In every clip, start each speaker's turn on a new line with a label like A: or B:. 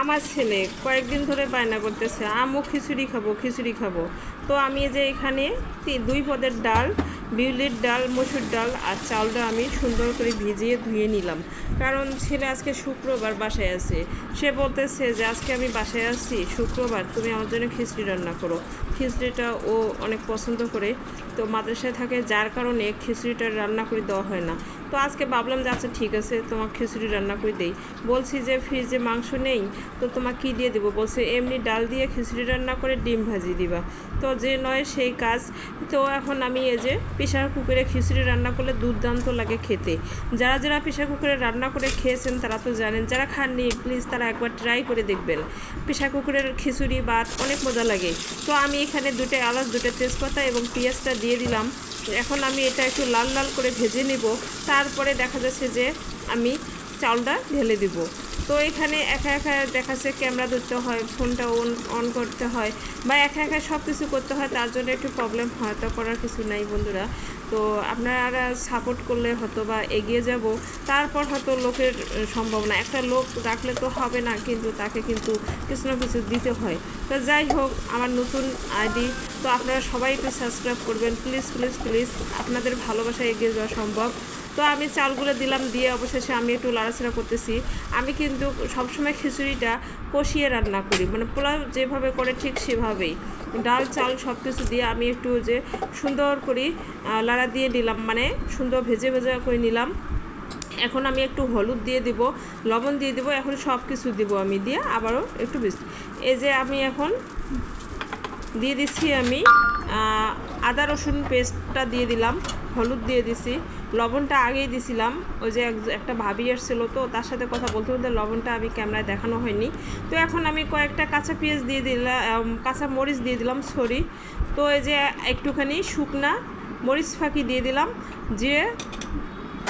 A: আমার ছেলে কয়েকদিন ধরে বায়না করতেছে আমও খিচুড়ি খাব খিচুড়ি খাব। তো আমি যে এখানে দুই পদের ডাল বিউলির ডাল, মসুর ডাল আর চালটা আমি সুন্দর করে ভিজিয়ে ধুয়ে নিলাম। কারণ ছেলে আজকে শুক্রবার বাসায় আছে। সে বলতেছে যে, আজকে আমি বাসায় আসছি, শুক্রবার তুমি আমার জন্য খিচড়ি রান্না করো। খিচুড়িটা ও অনেক পছন্দ করে। তো মাদ্রাসায় থাকে, যার কারণে খিচুড়িটা রান্না করে দেওয়া হয় না। তো আজকে ভাবলাম যে আচ্ছা ঠিক আছে তোমার খিচুড়ি রান্না করে দেই। বলছি যে, ফ্রিজে মাংস নেই, তো তোমার কী দিয়ে দেবো? বলছে, এমনি ডাল দিয়ে খিচুড়ি রান্না করে ডিম ভাজি দিবা। তো যে নয় সেই কাজ। তো এখন আমি এই যে প্রেশার কুকারে খিচুড়ি রান্না করলে দুর্দান্ত লাগে খেতে। যারা যারা প্রেশার কুকারে রান্না করে খেয়েছেন, তারা তো জানেন, যারা খাননি প্লিজ তারা একবার ট্রাই করে দেখবেন। প্রেশার কুকারের খিচুড়ি ভাত অনেক মজা লাগে। তো আমি এখানে দুটো এলাচ, দুটো তেজপাতা এবং পেঁয়াজটা দিয়ে দিলাম। এখন আমি এটা একটু লাল লাল করে ভেজে নিব। তারপরে দেখা যাচ্ছে যে আমি চালটা ঢেলে দিব। তো এখানে একা একা দেখাচ্ছে ক্যামেরা ধরতে হয়, ফোনটা অন অন করতে হয় বা একা একা সব কিছু করতে হয়, তার জন্য একটু প্রবলেম হয় তা করার কিছু নাই বন্ধুরা। তো আপনারা সাপোর্ট করলে হয়তো বা এগিয়ে যাব, তারপর হয়তো লোকের সম্ভাবনা। একটা লোক রাখলে তো হবে না, কিন্তু তাকে কিন্তু কিছু না কিছু দিতে হয়। তো যাই হোক, আমার নতুন আইডি তো আপনারা সবাই একটু সাবস্ক্রাইব করবেন। প্লিজ প্লিজ প্লিজ আপনাদের ভালোবাসা এগিয়ে যাওয়া সম্ভব। তো আমি চালগুলো দিলাম, দিয়ে অবশেষে আমি একটু লাড়াচাড়া করতেছি। আমি কিন্তু সবসময় খিচুড়িটা কষিয়ে রান্না করি। মানে পোলাও যেভাবে করে ঠিক সেভাবেই। ডাল, চাল সব কিছু দিয়ে আমি একটু যে সুন্দর করে লাড়া দিয়ে নিলাম। মানে সুন্দর ভেজে ভেজে করে নিলাম। এখন আমি একটু হলুদ দিয়ে দিব, লবণ দিয়ে দিব, এখন সব কিছু দিব আমি দিয়ে আবারও একটু বেশ। এই যে আমি এখন দিয়ে দিচ্ছি আমি আদা রসুন পেস্টটা দিয়ে দিলাম, হলুদ দিয়ে দিছি। লবণটা আগেই দিছিলাম, ওই যে এক- একটা ভাবি এসেছিল তো, তার সাথে কথা বলতে বলতে লবণটা আমি ক্যামেরায় দেখানো হয়নি। তো এখন আমি কয়েকটা কাঁচা পেঁয়াজ দিয়ে দিলাম কাঁচা মরিচ দিয়ে দিলাম, সরি। তো এই যে একটুখানি শুকনা মরিচ ফাঁকি দিয়ে দিলাম, যে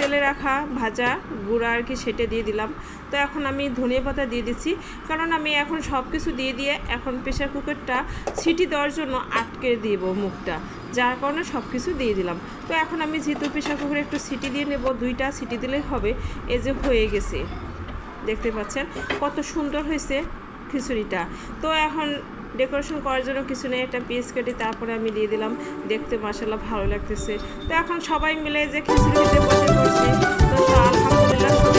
A: তেলে রাখা ভাজা গুঁড়া আর কি সেটা দিয়ে দিলাম। তো এখন আমি ধনিয়া পাতা দিয়ে দিচ্ছি। কারণ আমি এখন সব কিছু দিয়ে দিয়ে এখন প্রেশার কুকারটা সিটি দেওয়ার জন্য আটকে দিব মুখটা। যার কারণে সব কিছু দিয়ে দিলাম। তো এখন আমি যেহেতু প্রেশার কুকারে একটু সিটি দিয়ে নেব, দুইটা সিটি দিলেই হবে। এই যে হয়ে গেছে। দেখতে পাচ্ছেন? কত সুন্দর হয়েছে খিচুড়িটা। তো এখন ডেকোরেশন করার জন্য কিছু নেই, একটা পিস কেটে তারপরে আমি দিয়ে দিলাম। দেখতে মাসাল্লাহ ভালো লাগতেছে। তো এখন সবাই মিলে যে খিচুড়ি খেতে বসে করছি, তো আলহামদুলিল্লাহ